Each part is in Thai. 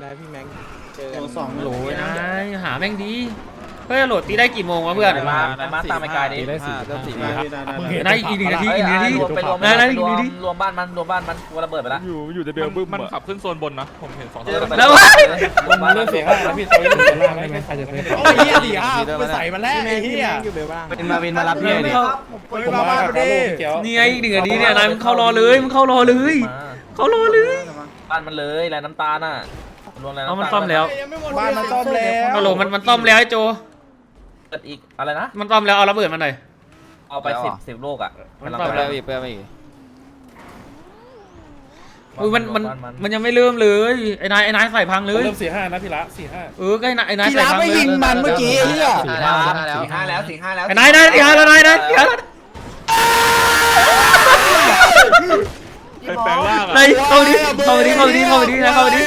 ได้พี่แม็กเจอโอ้สองโหลนะหาแม่งดีเฮ้ยโหลดตีได้กี่โมงวะเพื่อนไปมาไปมาตามไปไกลดิได้สี่ได้สี่ได้ได้ได้นายอีกหนึ่งนาทีอีกหนึ่งนาทีรวมไปรวมนายนายไปอีกรหวนึ่งมนาทีรวมบ้านมันรวมบ้านมันกูระเบิดไปแล้วอยู่อยู่จะเดินบึ้มมันขับขึ้นโซนบนนะผมเห็นสองเจอตัวไปแล้วรวมบ้านเริ่มเสียห้าแล้วพี่ตอนนี้เสียห้าได้ไหมใครจะเพิ่มโอ้ยเฮียสี่ห้าไปใส่มาแล้วพี่แม็ไอ้กพี่เฮียแม็กอยู่เบลบ้างเป็นมาวินมารับพี่ดิผมมาบ้านดินี่ไงอีกหนึ่งนาทีเนี่ยนายมึงเข้ารอเลยมึงเข้ารอเลยมาเข้ารอเลยบ้านมันเลยแรงน้ำตาลน่ะ รวมแรงเอาน้ำตาลมันซ่อมแล้ว บ้านมันซ่อมแล้วเอาโหลมันมันซ่อมแล้วไอ้โจเกิดอีกอะไรนะ มันซ่อมแล้วเอาระเบิดมาหน่อย เอาไปสิบสิบลูกอะมันกำลังซ่อมไปแล้ว อีกเพื่อนอีกอุ้ยมันมันบ้ามันยังไม่เริ่มเลยไอ้นายไอ้นายใส่พังเลย เริ่มสี่ห้านะพี่ละสี่ห้าเออก็ไอ้นายไอ้นายพี่ใส่รับพังไม่เลยิยงมันเมื่อกี้ไอ้เฮียสี่ห้าแล้วสี่ห้าแล้วสี่ห้าแล้วไอ้นายนายนายแล้วนายนายนาย เป็นแปลงร่างอะนายเข้าไปดิเข้าไปดิเข้าไปดิเข้าไปดินายเข้าไปดิ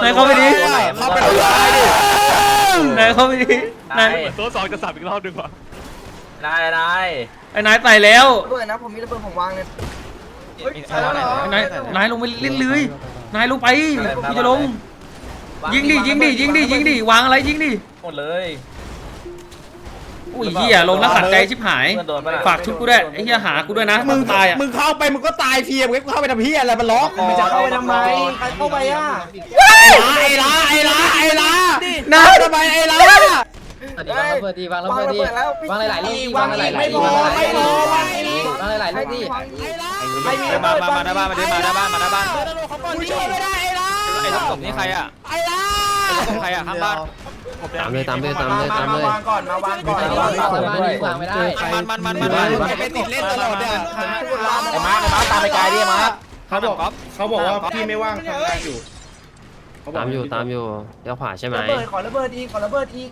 นายเข้าไปดิเข้าไปดูได้ดินายเข้าไปดินายตัวสองจะสับอีกรอบดึงว่ะนายนายไอ้นายใส่แล้วระเบิดนะผมมีระเบิดผมวางเลยไอ้นายนายลงไปเล่นเลยนายลงไปกูจะลง ยิงดิยิงดิยิงดิยิงดิวางอะไรยิงดิหมดเลย อุ้ยเหี้ยลงแล้วขัดใจชิบหาย เพื่อนโดนปะน่ะ ฝากชุบกูด้วยไอ้เหี้ยหากูด้วยนะมึงตายอะมึงเข้าไปมึงก็ตายเพียมึงเข้าไปทำเฮียอะไรมันล็อกมันจะเข้าไปทำไมใครเข้าไปอะไอ้ล้าไอ้ล้าไอ้ล้านะทำไมไอ้ล้าวางระเบิดดีวางระเบิดดีวางหลายๆลูกวางหลายๆไม่ลูพกอไม่พอไม่วางหลายๆลูกดิไม่มีมามามาหน้าบ้านมาดิมาหน้าบ้านมาหน้าบ้านกูช่วยไม่ได้ไอ้ล้าไอ้ทับศพนี่ใครอะไอ้ล้าศพใครอะข้างบ้าน ตามเลยตามเลยตามเลยตามเลย วางก่อนมาวางก่อนวางก่อนด้วยวางไม่ได้มันมันมันมันมันไปติดเล่นตลอดเนี่ยไอ้มาร์คไอ้มาร์คตามไปไกลดิมาร์คเขาบอกเขาบอกว่าพี่ไม่ว่างทำงานอยู่ตามอยู่ตามอยู่เลี้ยวขวาใช่ไหมระเบิดขอระเบิดอีกขอระเบิดอีก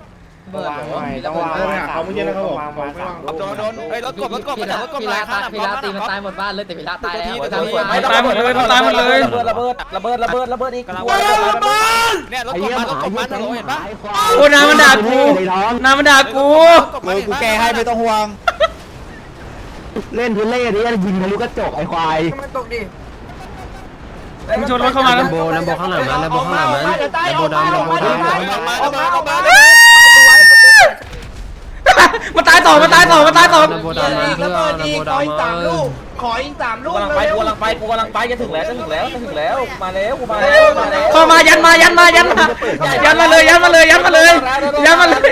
วางไว้ต้องวางไปหาเขาเมื่อกี้นะเขาบอกเขาไม่ว่างโดนโดนเฮ้ยรถกบรถกบพิมาจากรถกบลาตายพิลาตีมันตายหมดบ้านเลยแต่พิลาตายแล้วตายหมดเลยมันตายหมดเลยระเบิดระเบิดระเบิดระเบิดอีกกำลังกลัวระเบิดระเบิดเนี่ยรถกบมารถกบมาฮัลโหลเห็นปะโอ้นามันด่ากูนามันด่ากูเออกูแก้ให้ไม่ต้องห่วง เล่นทุเล่ดิยิงทะลุกระจกไอ้ควายมันตกดิมึงชนรถเข้ามาลัแล้มวโบลัมโบข้างหลังมันลัมโบข้างหลังมันลัมโบดำลัมโบดำออกมาออกมาประตูไว้ประตูเปิด มันตายต่อมันตายต่อมันตายต่อลัมโบดำมันเพื่อลัมโบดำมันขออีกสามลูกูกกำลังไปเร็กูวกำลังไปกูกำลังไปจะถึงแล้วจะถึงแล้วจะถึงแล้วมาแล้วกูมาแล้วมาแล้วเข้ามายันมายันมายันมายันมาเลยยันมาเลยยันมาเลยยันมาเลย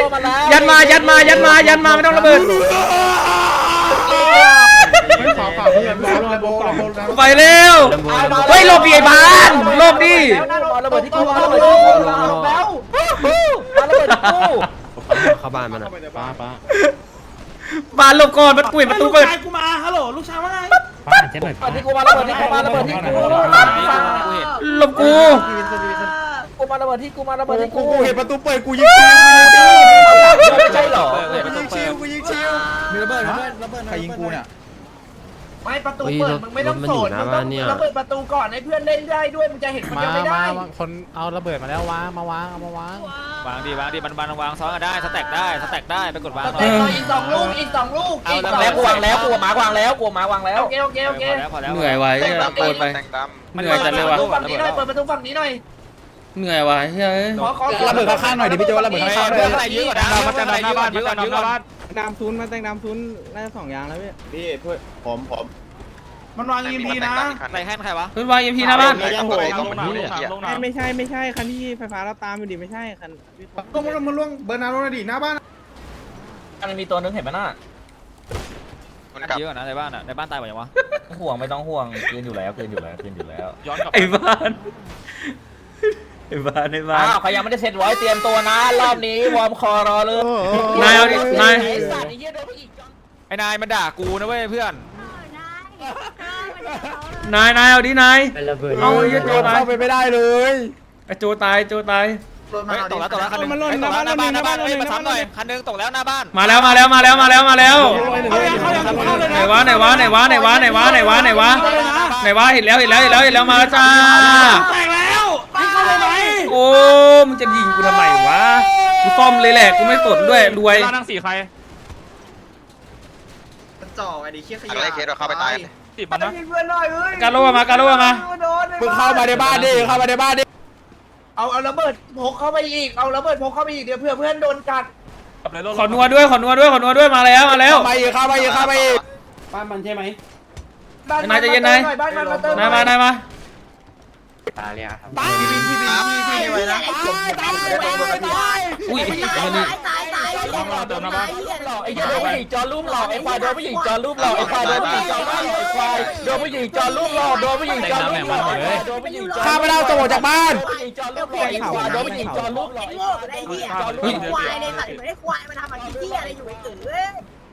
ยันมายันมายันมายันมาไม่ต้องระเบิดไม่ขอข่าวเพื่อนบอกระบบระบบระบบไปเร็วลัมโบลัมโบเฮ้ยหลบดิไอ้บานหลบดิระเบิดที่กูระเบิดที่กูระเบิดแล้วระเบิดที่กู เข้าบ้านมันอะป้าป้าบานหลบก่อนมันกุยประตูเปิดกูมาฮัลโหลลูกชายว่าไงป้าเช็ดหน่อยระเบิดที่กูมาระเบิดที่กูมาระเบิดที่กูหลบกูกูมาระเบิดที่กูมาระเบิดที่กูกูกูเห็นประตูเปิดกูยิงชิวกูยิงชิวไม่ใช่หรอกูยิงชิวกูยิงชิวมีระเบิดระเบิดระเบิดใครยิงกูเนี่ย ไม่ประตูเปิดมึงไม่ต้องโสดมึงต้องระเบิดประตูก่อนให้เพื่อนเล่นได้ด้วยมึงจะเห็นคนมาเดียวไม่ได้ มาคนเอาระเบิดมาแล้ววางมาวางเอามาวางวางดีวางดีมันวางซ้อนกันได้สแต็กได้สแต็กได้ไปกดวางหน่แต่อยต่ออีกสองลูกอีกสองลูกอีกสองแล้วกูวางแล้วกูมาวางแล้วกูมาวางแล้วโอเคโอเคโอเคพอแล้วพอแล้วเหนื่อยว่ะเฮ้ยโกนไปเหนื่อยจัดเลยว่ะเปิดประตูฝั่งนี้หน่อยเปิดประตูฝั่งนี้หน่อยเหนื่อยว่ะเฮ้ยขอขอระเบิดข้างๆหน่อยดิพี่โจระเบิดข้างๆหน่เพื่ออนยอะไรยื้อกว่านะมาจากหน้าบ้านมาจากหน้าบ้าน น้ำซุนมาแต่งน้ำซุนน่าจะสองอย่างแล้วพี่พี่เพื่อนผมผมมันวาง EMP นะใครให้ใครวะเฮ้ยวางยีพีหน้าบ้านลงหนังลงหนังลงหนังลงหนังไม่ใช่ไม่ใช่คันที่ไฟฟ้าเราตามอยู่ดิไม่ใช่คันลงมาลงมาล่วงเบอร์นาโรนดีหน้าบ้านมันมีตัวนึงเห็นไหมน่ะเยอะนะในบ้านอะในบ้านตายหมดยังวะห่วงไม่ต้องห่วงคืนอยู่แล้วคืนอยู่แล้วคืนอยู่แล้วย้อนกลับไอ้บ้าน ไอ้บ้านไอ้บ้านอ้าวใครยังไม่ได้เซ็ตไว้เตรียมตัวนะ รอบนี้วอร์มคอรอเลยนายเอาดินายไอ้สัตว์ไอ้เหี้ยเดินไปอีกไอ้นายมันด่ากูนะเว้ยเพื่อน นายนายเอาดินายเป็นระเบิดเอาไอ้เหี้ยโจตายเข้าไปไม่ได้เลยไอ้โจตายโจตาย เฮ้ยตกแล้วตกแล้วคันนึงตกแล้วหน้าบ้านหน้าบ้านเฮ้ยมาซ้ำหน่อยคันนึงตกแล้วหน้าบ้านมาแล้วมาแล้วมาแล้วมาแล้วมาแล้วไหนวะไหนวะไหนวะไหนวะไหนวะไหนวะไหนวะไหนวะเห็นแล้วเห็นแล้วเห็นแล้วเห็นแล้วมาแล้วจ้าแตกแล้วพี่เข้าเลยไหม โอ้มึงจะยิงกูทำไมวะกูซ่อมเลยแหละกูไม่สนด้วยรวยบ้านทั้งสี่ใครจ่อไอ้ดิเชี่ยขยะอะไรเคสเราเข้าไปตายติดมันนะเพื่อนหน่อยเอ้ยการโลมาการโลมามึงเข้ามาในบ้านดิเข้ามาในบ้านดิเอาเอาระเบิดพกเข้าไปอีกเอาระเบิดพกเข้าไปอีกเดี๋ยวเพื่อเพื่อนโดนกัดขอนัวด้วยขอนัวด้วยขอนัวด้วยมาแล้วมาแล้วไปอีกเข้าไปอีกเข้าไปอีกบ้านมันใช่ไหมบ้านนายใจเย็นนายหบ้านมันมาเติมนายมานายมา ตาเรียครับไปพี่พี่พี่พี่พี่ไว้นะตายตายตายตายอุ้ยไอ้นี่ตายตายหลอกไอ้เหี้ยโดนผู้หญิงจอรูปหลอกไอ้ควายโดนผู้หญิงจอรูปหลอกไอ้ควายโดนผู้หญิงจอรูปหลอกไอ้ควายโดนผู้หญิงจอรูปหลอกโดนผู้หญิงจอรูปหลอกโดนผู้หญิงจอข้าไม่ได้เอาตัวออกจากบ้านผู้หญิงจอรูปหลอกไอ้ควายโดนผู้หญิงจอรูปหลอกไอ้โง่ไอ้เหี้ยไอ้ควายในสัตว์เหมือนไอ้ควายมันทำอะไรเหี้ยอะไรอยู่ไอ้เอ๋เว้ย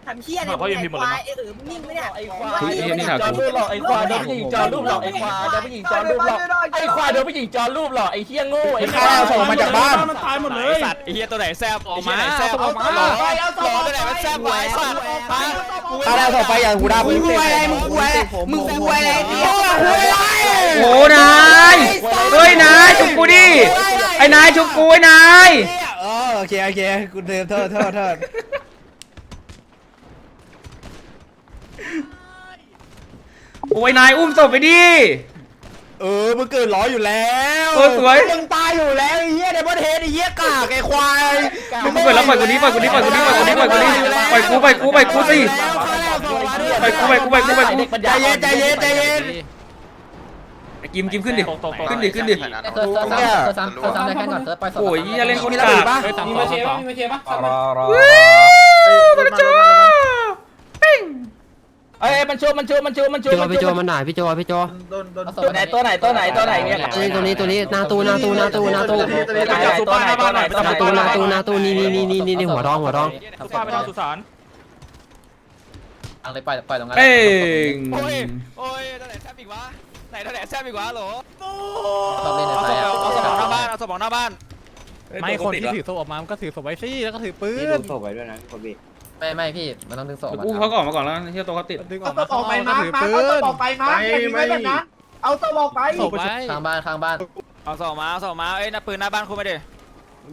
ทำเหี้ยอะไรไอ้ควายไอ้เอ๋มึงนิ่งไหมเนี่ยไอ้ควายโดนผู้หญิงจอรูปหลอกไอ้ควายโดนผู้หญิงจอรูปหลอกไอ้ควายโดนผู้หญิงจอรูปหลอกไอ้ควายโดนผู้หญิงจอรูปหลอกไอ้เหี้ยโง่ไอ้ควายมันตายหมดเลยสัตว์ไอ้เหี้ยตัวไหนแซ่บออกมาแซ่บออกมาหล่อหล่อตัวไหนมันแซ่บไว้สัตว์ฮะข้าได้ส่งไปอย่างหูดามึงคุยอะไรมึงคุยอะไรมึงคุยอะไรเนี่ยคุยอะไรโอ้นายเฮ้ยนายชุบกูดิไอ้นายชุบกูไอ้นายเออโอเคโอเคกูเดิมโทษโทษโทษ โอ้ยนายอุ้มศพไปดิ เออมึงเกิดร้อยอยู่แล้วโอ้สวย มึงตายอยู่แล้วไอ้เหี้ยเดบอนเฮดไอ้เหี้ยกากไอ้ควายมึงเปิดแล้วปล่อยกูนี้ปล่อยกูนี้ปล่อยกูนี้ปล่อยกูนี้ปล่อยกูนี้ปล่อยกูปล่อยกูปล่อยกูสิ ปล่อยกูปล่อยกูปล่อยกูปล่อยกู ใจเย็นใจเย็นใจเย็นไอ้กิมกิมขึ้นดิขึ้นดิขึ้นดิเธอเธอซ้ำเธอซ้ำเธอซ้ำได้แค่ก่อนเธอปล่อยสดโอ้ยอย่าเล่นคนกากมีมาเชฟมีมาเชฟปะรอรอมาจ้าปิ้ง เอ้ยมันชูมันชูมันชูมันชูโจพี่โจมันหน่อยพี่โจพี่โจตัวไหนตัวไหนตัวไหนตัวไหนเนี่ยตัวนี้ตัวนี้ตัวนี้นาตูนาตูนาตูนาตูตัวไหนตัวไหนตัวไหนนาตูนาตูนาตูนี่นี่นี่นี่นี่นี่หัวร้องหัวร้องสุภาพไปทางสุสานอังเลยปล่อยปล่อยตรงนั้นเป้งโอ้ยโอ้ยตัวไหนแซ่บอีกวะไหนตัวไหนแซ่บอีกวะโหลชอบเล่นในเอาไฟศพเอาศพออกหน้าบ้านเอาศพออกหน้าบ้านไม่คนที่ถือศพออกมามันก็ถือศพไว้สิแล้วก็ถือปืนี่นดูศพไว้ด้วยนะคนบี ไม่ไม่พี่มันต้องดึงศพกูเขาก็ออกมาก่อนแล้วเที่ยวตัวเขาติดดึงอเอาอกตัมา วออกไปก็มาถือมาปืเอาตัวนออกไปมาอย่าทิ้งไว้แบบนั้นเอาตัวออกไป ศพไว้ข้างบ้านข้างบ้านเอาศพมาเอาศพมาเอ้ยหน้าปืนหน้าบ้านคุณไปดิ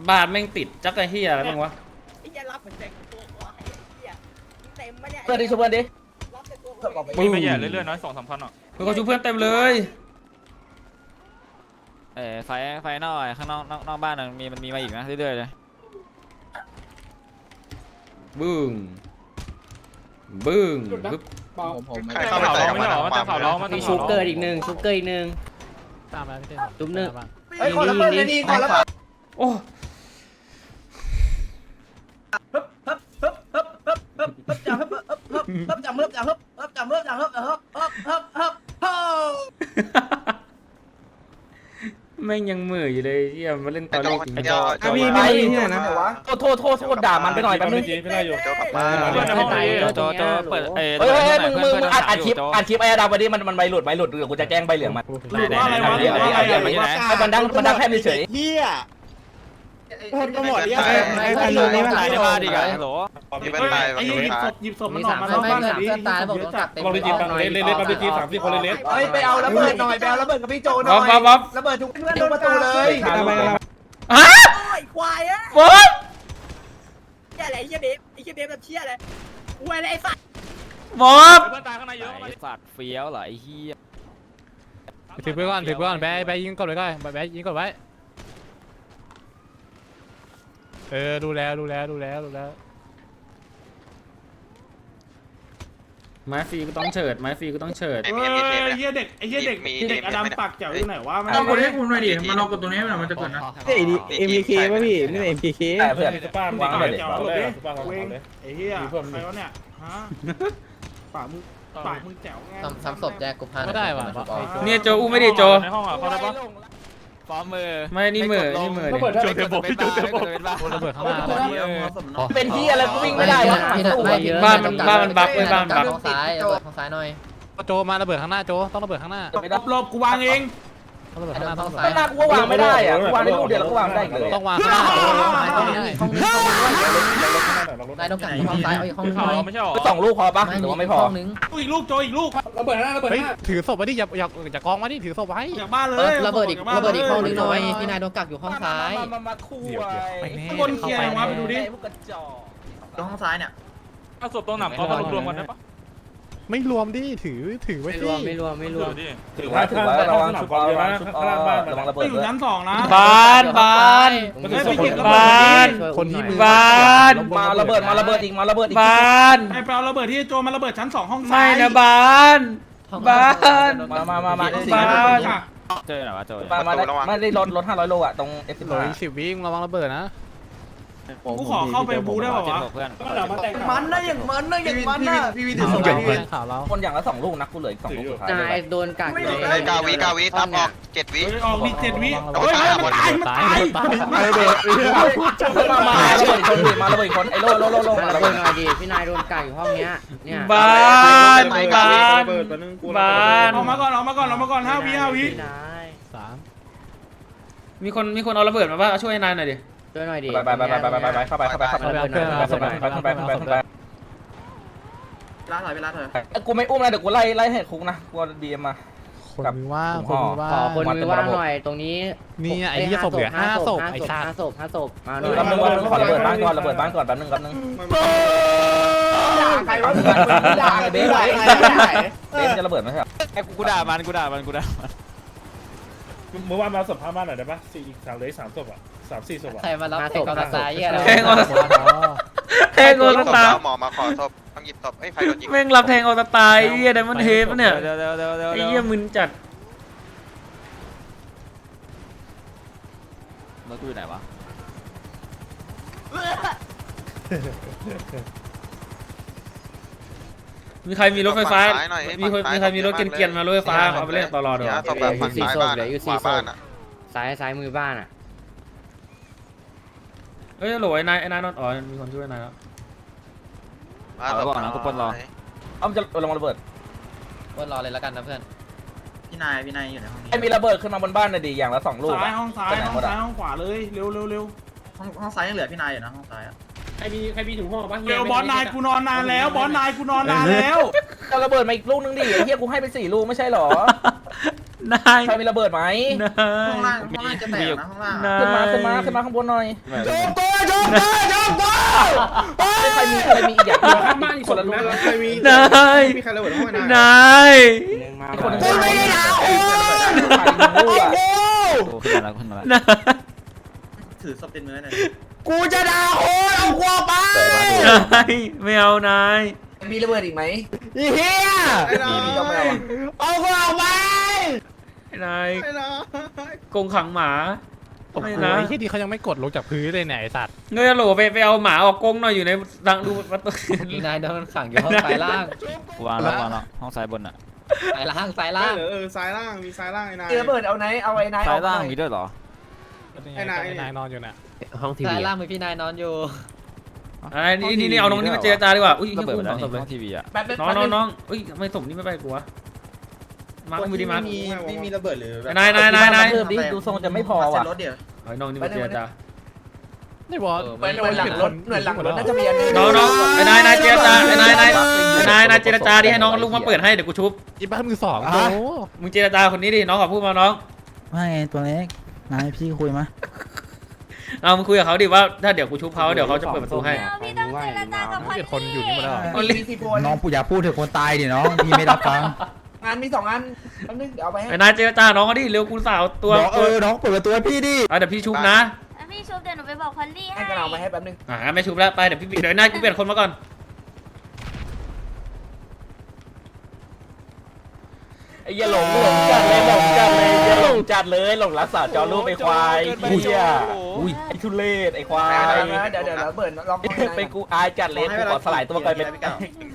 บาดแม่งติดจักรเฮียอะไรบ้างวะไอ้เหี้ยรับเหมือนใจตัวควายไอ้เหี้ยเต็มปะเนี่ยเพื่อนดิชูเพื่อนดิรับแต่ตัวควายปึ้งไม่แย่เรื่อยๆน้อยสองสามพันอะมึงก็ชูเพื่อนเต็มเลยเอ้ไฟไฟนอกข้างนอกนอกนอกบ้านมีมันมีมาอีกนะเรื่อยๆเลย บึ้งบึ้งบึ๊บใครเข้าไปแต่ไม่หรอมันจะข่าวร้องมันมีชูเกอร์อีกหนึ่งชูเกอร์อีกหนึ่งตามมาพี่เต้จุ๊บหนึ่งไอ้ยคนละเบิดเลยนี่คนละเบิดโอ้จับเฮิบเฮิบเฮิบจับเฮิบจับเฮิบจับเฮิบจับเฮิบจับเฮิบเฮิบเฮิบเฮิบเฮิบ แม่งยังเหมื่ออยู่เลยเฮียมาเล่นตอนโลกจริงไอ้จออะพี่ไม่ได้ยินเนี่ยนะโทษโทษโทษด่ามันไปหน่อยแป๊บนึงไม่ได้อยู่เพื่อนในห้องนี้จอจอเปิดเอ้เฮ้ยเฮ้ยมึงมึงมึงอัดอัดคลิปอัดคลิปไอ้ดาวไปดิมันมันใบหลุดใบหลุดเดี๋ยวกูจะแจ้งใบเหลืองมันหลุดว่าอะไรวะหลุดว่าอะไรวะให้มันดังมันดังแค่เฉยเหี้ย คนก็หมดเนี่ยไอ้ไอ้ลุงนี่มันตายในบ้านดีกว่าฮัลโหลไอ้หยิบศพหยิบศพมันมีออสากมมาไม่นอกไม่บ้านเพื่อนดิเพื่อนตายแล้วผมโดนกัดเต็มบอลลิจิปั๊มเล่นเล่นเล่นปั๊มลิจิสามสี่คนเลยเล่นเฮ้ยไปเอาระเบิดหน่อยไปเอาระเบิดกับพี่โจหน่อยระเบิดทุกเพื่อนทุกประตูเลยฮะโอ้ยควายเอ้ยบอสเหี้ยอะไรไอ้เหี้ยเบฟไอ้เหี้ยเบฟแบบเหี้ยอะไรควายอะไรไอ้สัตว์บอสเพื่อนตายข้างในเยอะสัตว์เฟี้ยวเหรอไอ้เหี้ยถือปืนก่อนถือปืนก่อนแบะแบะยิงก่อนไว้ก่อนแบะยิงก่อนไว้ เออดูแล้วดูแล้วดูแล้วดูแล้ว ไม้ฟรีก็ต้องเฉิดไม้ฟรีก็ต้องเฉิดเฮ้ยไอ้เหี้ยเด็กไอ้เหี้ยเด็กเด็กอดัมปากแจ๋วอยู่ไหนวะมันเอาคนให้คุณหน่อยดิมันลงกับตรงนี้มันจะเกิดนะเฮ้ยเอ็มพีเคป่ะพี่นี่เอ็มพีเคๆแต่เพื่อนป้ามันปากแจ๋วเลยเว้งไอ้เหี้ยใครวะเนี่ยฮะปากมึงปากมึงแจ๋วไง ซ้ำซ้ำศพแยกกูพาเนี่ยโจอุ้มไม่ดิโจในห้องอะเขาได้ปะ ฟอร์มมือไม่นี่เหม่อนี่เหม่อดิโจเทปพี่โจเทปเป็นบ้าระเบิดข้างหน้าเป็นที่อะไรกูวิ่งไม่ได้นะบ้านมันบ้านมันบักเลยบ้านมันบักทางซ้ายระเบิดทางซ้ายหน่อย โจมาระเบิดข้างหน้าโจต้องระเบิดข้างหน้าหลบกูวางเอง ต้องระเบิดไอ้ข้างหโดน้านต้องทางระเบิดซ้ายหน้ากูวางไม่ได้อะกูวางได้ลูกเดียวแล้วกูวางได้เลยต้องวางข้างหน้าโจวางข้างหน้านายต้องกัดห้องซ้ายเอาอีกห้องนึงเขาหน่อยไม่ใช่หรอสองลูกพอปะหรือว่าไม่พอห้องนึงอีกลูกโจอีกลูกระเบิดหน้าระเบิดเฮ้ยหน้าถือศพไว้ดิอย่าอย่าอย่ากองไว้ดิถือศพไว้จากบ้านเลเอยอระเบิดอีกระเบิดอีกห้องนึงหน่อยพี่นายโดนกักอยู่ห้องซ้ายมามาคู่ไปแน่ข้างบนเคลียร์ยังวะไปดูดิพวกกระจอกห้องซ้ายเนี่ยเอาศพตรงหนำเขามารวมกันได้ปะ ไม่รวมดิถือถือไว้ไม่รสิวมไม่รวมไม่รวมถือว่าถือว่าระวังชุบระวังชุบระวังระเบิไปดอยู่ชั้นสองนะบ้านบ้านไม่ไปเก็บระเบิดบ้านคนที่มือบ้านมาระเบิดมาระเบิดอีกมาระเบิดอีกบ้านไอ้ไปเอาระเบิดที่โจมาระเบิดชั้นสองห้องซ้าไม่ยนะบ้านบ้านมามามามาบ้านเจอหน่อยวะเจอมามาไม่ได้ลดลด500โลอะตรง F15 เหลืออีกสิบวิมึงระวังระเบิดนะ กูขอเข้าไปบูได้ป่าวะเพื่อนมันนะอย่างมันนะอย่างมันนะพี่วิถือสองเก็บเพื่อนข่าวเราคนอย่างละ2ลูกนะกูเหลืออีก2ลูกสุดท้ายนายโดนกักเลยเลยเก้าวิเก้าวิตามออกเจ็ดวิเฮ้ยออกมีเจ็ดวิเอาเฮ้ยตายมันตายมันตายตายระเบิดมามาระเบิดคนดิมาระเบิดคนไอ้โลโลโลโลมามาระโดเบินดหน่อยดิพี่นายโดนกักอยู่ห้องเนี้ยเนี่ยบ้านบ้านอบ้านอกมาก่อนออกมาก่อนออกมาก่อนห้าวิห้าวิพี่นายสามมีคนมีคนเอาระเบิดมาป่ะช่วยนายหน่อยดิ ช่วยหน่อยดิไปไปไปไปไปไปเข้าไปเข้าไปเข้าไปเอาไปเอาเพื่อนเอาเข้าไปไปเอาเข้าไปไปเอาเข้าไปไปเอาเข้าไปไปกูไม่อุ้มนะเดี๋ยวกูไล่ไล่ให้คุกนะกูดีมา คนมือว่างคนมือว่าของคนมือว่างหน่อยตรงนี้นี่ไอ้ที่ศพเหลือห้าศพไอ้สัตห้าว์ศพห้าศพมาหน่อยแป๊บนึงแป๊บนึงขอระเบิดบ้านก่อนระเบิดบ้านก่อนแป๊บนึงแป๊บนึงใครวะด่าเบสเบสจะระเบิดไหมครับไอ้กูด่ามันกูด่ามันกูด่ามัน เมื่อวานมาศพพาบ้านหน่อยได้ปะสี่อีกสามเลยสามศพอะสามสี่ศพอะใครมารับเด็กกำลังตายเหี้ยอะไรแทงออสแทงออสตาหมอมาขอศพต้องหยิบศพเอ้ยใครโดนยิงแม่งรับแทงออสตาไอ้เหี้ยไดมอนเฮดปะเนี่ยเดี๋ยวเดี๋ยวเดี๋ยวเดี๋ยวไอ้เหี้ยมึนจัดรถกูอยู่ไหนวะ มีใครมีรถไฟฟ้าซ้ายหน่อยมีคนมีใครมีรถเกรียนๆมารถไฟฟ้าเอาไปเล่นตลอดเหรเนี่ยอศพแบบฝั่งซ้ายบ้านขวาบ้านอะซ้ายซ้ายมือบ้านอะเอ้ยโหลไอ้นายไอ้นายนอนอ๋อมีคนช่วยนายแล้วมาศพอ้อมจะลงระเบิดเพื่อนรอเลยแล้วกันนะเพื่อนพี่นายพี่นายอยู่ในห้องนี้ไอ้มีระเบิดขึ้นมาบนบ้านเลยดีอย่างละสองลูกซ้ายห้องซ้ายห้องซ้ายห้องขวาเลยเร็วเร็วเร็วห้องห้องซ้ายยังเหลือพี่นายอยู่นะห้องซ้ายอะ ใครมีใครมีถุงห่อปะเร็วบอสนายกูนอนนานแล้ว บอสนายกูนอนนานแล้วจะระเบิดมาอีกลูกนึงดิไอ้เหี้ยกูให้ไปสี่ลูกไม่ใช่หรอ นายใครมีระเบิดไหมนายห้องล่างห้องล่างจะแตกนะห้องล่างนายขึ้นมาขึ้นมาขึ้นมาข้างบนหน่อยโจมตัวโจมตัวโจมตัวใครมีใครมีอีกอย่างคนละลูกใครมีนายมีใครระเบิดห้องนายนายคนกูไม่ได้ด่าโอ้ยโอ้โอ้ยโหโอ้ขึ้นมาแล้วขึ้นมาแล้วนายถือศพเป็นเนื้อหน่อย กูจะด่าโอ้ยเอากลัวไปนายไม่เอานายมีระเบิดอีกไหมอีเฮียมีมีต้องไม่เอาเอากลัวไปนายกรงขังหมา โอ้โหไม่นะ ไอ้ที่ดีเขายังไม่กดลงจากพื้นเลยเนี่ยไอ้สัตว์เงยโหลไปไปเอาหมาออกกรงหน่อยอยู่ในดังดูประตูพี่นายโดนขังอยู่ห้องซ้ายล่างกูวางแล้ววางแล้วห้องซ้ายบนอะซ้ายล่างซ้ายล่างเออซ้ายล่างมีซ้ายล่างไอ้นายระเบิดเอาไหนเอาไอ้นายซ้ายล่างมีด้วยเหรอไอ้นาย ไอ้นายนอนอยู่น่ะ ห้องทีวีซ้ายล่างมีพี่นายนอนอยู่ไอ้นี่นี่นี่เอาน้องนี่มาเจรจาดีกว่าอุ้ยระเบิดอุ้ไปมแล้วสองศนี่พเลยห้องทีวีอะแป๊บน้องน้องน้องอุ้ยทำไมศพนี่ไม่ไปกูวะมาร์คมือดีมาร์ค ไม่มีระเบิดหรือนายนายนายนาย เพิ่มดิดูทรงจะไม่พอเซ็ว่ะ นรถเดี๋ยว ไอ้น้องนี่มาเจรจา ไม่บอสหน่วยหลังรถหน่วยหลังรถน่าจะมีอันนึงน้องน้องไอ้นายนายเจรจาไอ้นายนายไอ้นายนายเจรจาดิให้น้องลุกมาเปิดให้เดี๋ยวกูชุบอีบ้านมือสองโอ้มึงเจรจาคนนี้ดิน้องขอพูดมาน้อง ว่าไงตัวเล็กนายพี่คุยมั้ย เอามึงคุยกับเขาดิว่าถ้าเดี๋ยวกูชุบเขาเดี๋ยวเขาจะเปิดประตูให้พี่ต้องเจรจากับคนเกิดคนอยู่นี่หมดแล้วมีสี่คนน้องปู่อย่าพูดถึงคนตายดิน้องพี่ไม่รับฟังงานมีสองงานแป๊บนึงเดี๋ยวเอาไปให้ไอ้นายเจรจาน้องเขาดิเร็วกูสาวตัวบอกเออน้องเปิดประตูให้พี่ดิอะเดี๋ยวพี่ชุบนะพี่ชุบเดี๋ยวหนูไปบอกพอลลี่ให้ให้กันเอาไปให้แป๊บนึงอ่าไม่ชุบแล้วไปเดี๋ยวพี่เดี๋ยวนายกูเปลี่ยนคนมาก่อน อ้เหี้ยหลงหลงจัดเลยหลงจัดเลยเหี้ยหลงจัดเลยหลงรักษาจอรูปไอ้ควายเหี้ยไอ้ทุเรศไอ้ควายเดี๋ยวเดี๋ยวเดี๋ยวเบิร์นลองเป็นกูอายจัดเลยกูขอสลายตัวกลายเป็น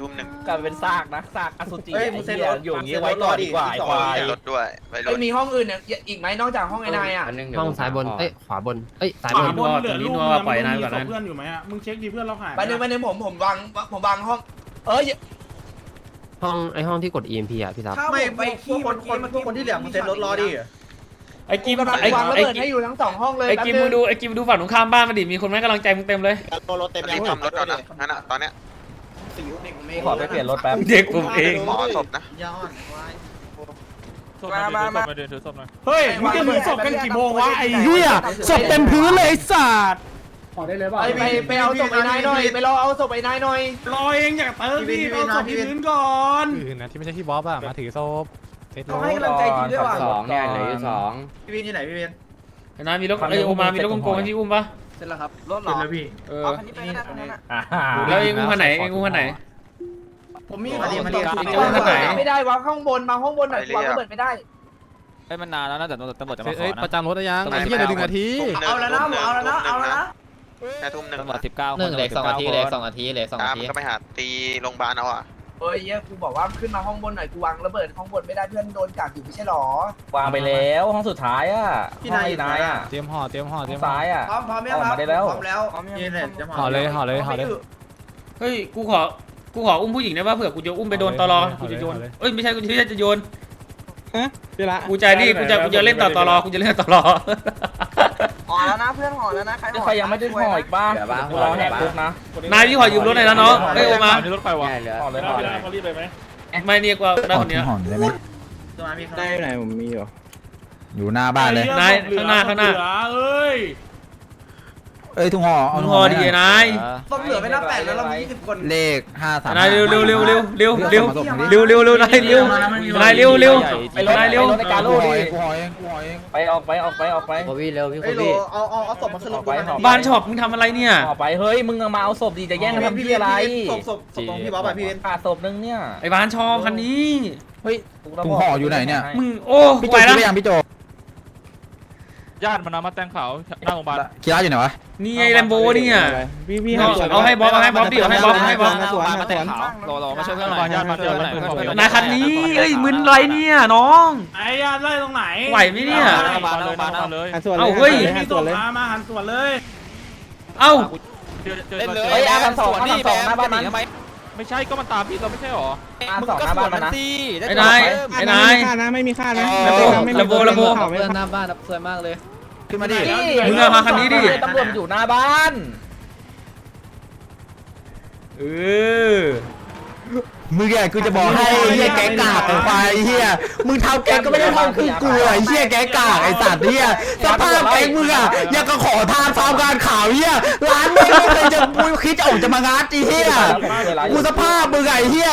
ทุ่มหนึ่งกลายเป็นซากนะซากอสุจิไอ้เหี้ยอยู่อย่างงี้ไว้ก่อนดีกว่าไอ้ควายรถด้วยไปรไม่ถมีห้องอื่นเนี่ยอีกไหมนอกจากห้องไอ้นายอะห้องซ้ายบนเอ้ยขวาบนเอ้ยซ้ายขบวานบนเหลือลูกนึงมันมีศพเพื่อนอยู่ไหมอะมึงเช็คดีเพื่อนเราหายไปหนึ่งไปหนึ่งผมผมวางผมวางห้องเอ้ย ห้องไอห้องที่กด EMP อะพี่ทับไม่ไปขี้คนคนพวกคนที่เหลือมึงเซ็นรถรอดิไอ้กิมกำลังไอ้วางระไอ้เบิดกิให้มอยู่ทั้งสองห้องเลยไอ้กิมมึงดูไอ้กิมดูฝั่งตรงข้ามบ้านมาดิมีคนให้กำลังใจมึงเต็มเลยรถเต็มรีบทำรถก่อนนะนั่นอะตอนเนี้ยขอไปเปลี่ยนรถแป๊บเด็กผมเองหมอศพนะยอดวายมามามามาเดินถือศพหน่อยเฮ้ยมึงจะถือศพกันกี่โมงวะไอ้เฮียศพเต็มพื้นเลยไอ้สัตว์ ขอได้เลยเปล่าไปไปไปเอาศพไอ้นายหน่อยไปรอเอาศพไอ้นายหน่อยรอเองอย่าเติมดิเอาศพที่พื้นก่อนอื่นนะที่ไม่ใช่พี่บ๊อบอะมาถือโซบเซตโลต้องให้กำลังใจจริงด้วยว่ะสองเนี่ยเหลืออยู่สองพี่วินที่ไหนพี่วินไอ้นายมีรถไอ้โอมามีรถโกงๆให้พี่อุ้มปะเสร็จแล้วครับรถหรอเออเอาคันนี้ไปก็ได้คันนั้นอะแล้วเองอุ้มคันไหนเองอุ้มคันไหนผมมีมาดิมาดิไม่ได้วางข้างบนมาข้างบนหน่อยวางระเบิดไม่ได้เอ้ยมันนานแล้วนะแต่ตำรวจจะมาขเอ้อยนะประจำรถได้ยังไอ้เหี้ยเดี๋ยวหนึ่งนาทีเอาแล้วนะเอาแล้วนะเอาแล้วนะ แค่ทุ่มหนึ่งตำรวจสิบเก้าหนึ่งเหล็กสองนาทีเหล็กสองนาทีเหล็กสองตานาทีก็ไปหาตีโรงพยาบาลเอาอะเฮ้ยเหี้ยกูบอกว่าขึ้นมาห้องบนหน่อยกูวางระเบิดห้องบนไม่ได้เพื่อนโดนกัดอยู่ไม่ใช่หรอ วางไปแล้วห้องสุดท้ายอะพี่นายห้องไอ้นายอะเตรียมห่อเตรียมห่อเตห้รีอยงมห่อซ้ายอะพร้อมพร้อมยังครับออกมาได้แล้วพร้อมแล้วห่อเลยห่อเลยห่อเลยเฮ้ยกูขอกูขออุ้มผู้หญิงได้ปะเผื่อกูจะอุ้มไปโดนตลอกูจะโยนเอ้ยไม่ใช่กูจะจะโยนพี่ละกูจะนี่กูจะกูจะเล่นต่อตลอกูจะเล่นต่อตลอ ห่อแล้วนะเพื่อนห่อแล้วนะใครใครยังไม่ได้ห่ออีกบ้างกูรอแหกคุกนะนายพี่ขอยืมรถหน่อยนะน้องเฮ้ยโอมานี่รถไฟวะเนี่ยเหลือห่อเลยห่อเลยเขารีบไปไหมไม่เนี่ยกว่าได้คนเนี้ยได้ไหมตัวมีใครได้ไหนผมมีอยู่อยู่หน้าบ้านเลยนายข้างหน้าข้างหน้าเอ้ย เอ้ยทุ่งห่อเอามึงทุ่งพอห่อดีให้หน่อยนายต้องเหลือไม่นับแปดแล้วเรามียี่สิบคนเลขห้าสามนายเร็วเร็วเร็วเร็วเร็วเร็วเร็วส่งมาส่งมาดิเร็วเร็วเร็วนายเร็วนายเร็วเร็วไปรถนายเร็วไปรถในการโลกูห่อดิเองกูห่อเองกูห่อเองไปออกไปออกไปออกไปโควิเร็วพี่โคไอ้โหลวิเอาเอาเอาศพมาขึ้นรถกูบ้านช็อปมึงทำอะไรเนี่ยออกไปเฮ้ยมึงเอามาเอาศพดีจะแย่งกันทำที่อะไรศพศพศพตรงพี่บ๊อบอะพี่วินขาดศพนึงเนี่ยไอ้บ้านชอบคันนี้เฮ้ยถุงห่ออยู่ไหนเนี่ยมึงโอ้พี่ไปโจแล้วคิดไปยังพี่โจ ญาติมันนำมาแต่งเขาหน้าโรงพยาบาลคีร่าอยู่ไหนวะนี่ไอ้แลมโบเนี่ย พี่พี่เอาเอาให้บ๊อบเอาให้บ๊อบดิเอาให้บ๊อบให้บ๊อบสวนมาแต่งขาวรอรอมาช่วยเพื่อนหน่อยญาติมาเจอหน่อยนายคันนี้เอ้ยมึนไรเนี่ยน้องไอ้ยาไล่ตรงไหนไหวไหมเนี่ย โรงพยาบาลโรงพยาบาลเลยหันสวนเอ้าเฮ้ย หัมีนสศวนพเลยมามาหันสวนเลยเอ้าเล่นเลยเฮ้ยอาคันสองอาคันสองหน้าบ้านมันทำไมไม่ใช่ก็มันตามพี่เราไม่ใช่หรออาคันมึงสองก็หน้าสบ้าวนนมัมันนนะสิไอ้นายไอ้นายไม่มีค่านะไม่มีค่านะระโบระโบระโบเพื่อนหน้าบ้านสวยมากเลย ขึ้นมาดิ มึงเอามาคันนี้ดิ ตำรวจอยู่หน้าบ้าน เออ มึงอะกูจะบอกให้ไอ้เฮียแกกากไอ้ควายไอ้เฮียมึงทำแกงก็ไม่ได้ทำคือกูอะไอ้เฮียแกกากไอ้สัตว์เฮียสภาพแกงมึงอะยังก็ขอทานฟาร์มการข่าวเฮียร้านไม่ไม่เคยจะกูคิดจะออกจะมางัดไอ้เฮียกูสภาพมึงอะไอ้เฮีย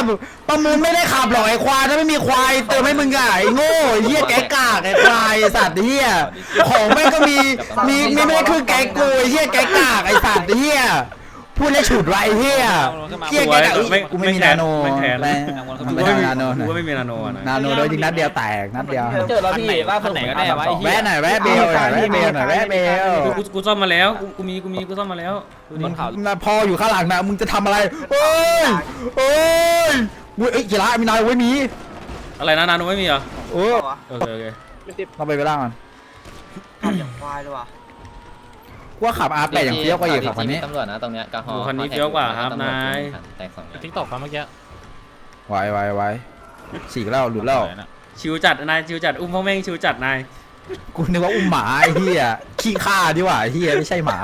ประมูลไม่ได้ขับหรอกไอ้ควายถ้าไม่มีควายเติมให้มึงอะไอ้โง่ไอ้เฮียแกกากไอ้ควายไอ้สัตว์เฮียของแม่งก็มีมีมีไม่ได้คือแกงกูไอ้เฮียแกกากไอ้สัตว์เฮีย พูดแล้วฉุดไว้ไอ้เฮียเฮียแกกากอุ๊ยกูไม่มีนาโนไม่แทนไม่กูไม่ก็ใช่ไม่มีนาโนกูก็ไม่มีนาโนอะนะนาโนโดยยิงนัดเดียวแตกนัดเดียวเจอแล้วพี่ล่าสุดไหนก็แน่วะไอ้เหี้ยแวะหน่อยแวะเบลหน่อยแวะเบลหน่อยแวะเบลกูกูซ่อมมาแล้วกูกูมีกูมีกูซ่อมมาแล้วดูดินะพออยู่ข้างหลังนะมึงจะทำอะไรเฮ้ยเฮ้ยเว้ยเอ้ยกีฬามีนายไว้มีอะไรนะนาโนไม่มีเหรอโอ้โอเคโอเคเราไปเวลาก่อนทำอย่างควายเลยว่ะ กูว่าขับอาร์แปดอย่างเฟี้ยวกว่าอีกขับคันนี้ตำรวจนะตรงเนี้ยกระหอดูคันนี้เฟี้ยวกว่าครับนาย แต่งสองทิกตอกมาเมื่อกี้ไวไวไวฉีกแล้วหลุดแล้วชิวจัดนายชิวจัดอุ้มพ่อแม่งชิวจัดนายกูนึกว่าอุ้มหมาไอ้เหี้ยขี้ข้าดีกว่าไอ้เหี้ยไม่ใช่หมา